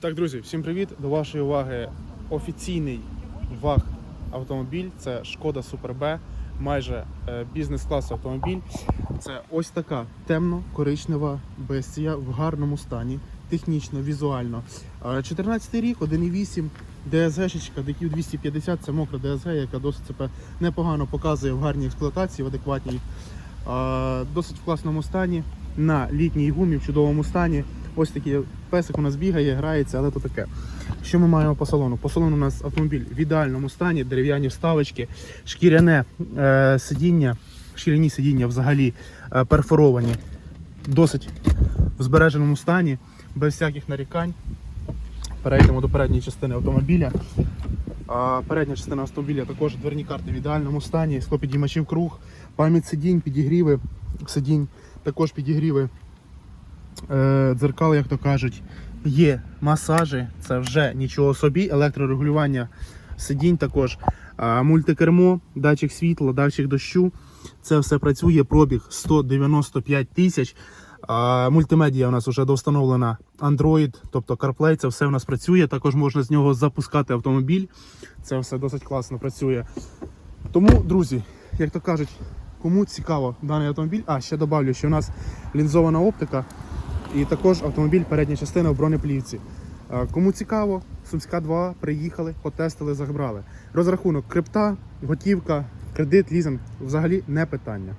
Так, друзі, всім привіт! До вашої уваги офіційний ВАГ автомобіль. Це Шкода Супер Б, майже е, бізнес-клас автомобіль. Це ось така темно-коричнева бестія в гарному стані, технічно, візуально. 14 рік, 1,8 ДСГ-шечка, DQ 250 це мокра ДСГ, яка досить себе непогано показує в гарній експлуатації, в адекватній, е, досить в класному стані, на літній гумі, в чудовому стані. Ось такий песик у нас бігає, грається, але то таке. Що ми маємо по салону? По салону у нас автомобіль в ідеальному стані, дерев'яні вставочки, шкіряне е, сидіння, шкіряні сидіння взагалі е, перфоровані, досить в збереженому стані, без всяких нарікань. Перейдемо до передньої частини автомобіля. А, передня частина автомобіля також дверні карти в ідеальному стані, склопідіймачів круг, пам'ять сидінь, підігріви сидінь, також підігріви дзеркал, як то кажуть. Є масажі, це вже нічого собі, електрорегулювання сидінь також, мультикермо, датчик світла, датчик дощу. Це все працює, пробіг 195 тисяч. Мультимедія у нас вже довстановлена Android, тобто CarPlay, це все у нас працює. Також можна з нього запускати автомобіль. Це все досить класно працює. Тому, друзі, як то кажуть, кому цікаво даний автомобіль, а ще добавлю, що у нас лінзована оптика і також автомобіль передня частина в бронеплівці. Е, Кому цікаво, Сумська 2 приїхали, потестили, забрали. Розрахунок крипта, готівка, кредит, лізинг взагалі не питання.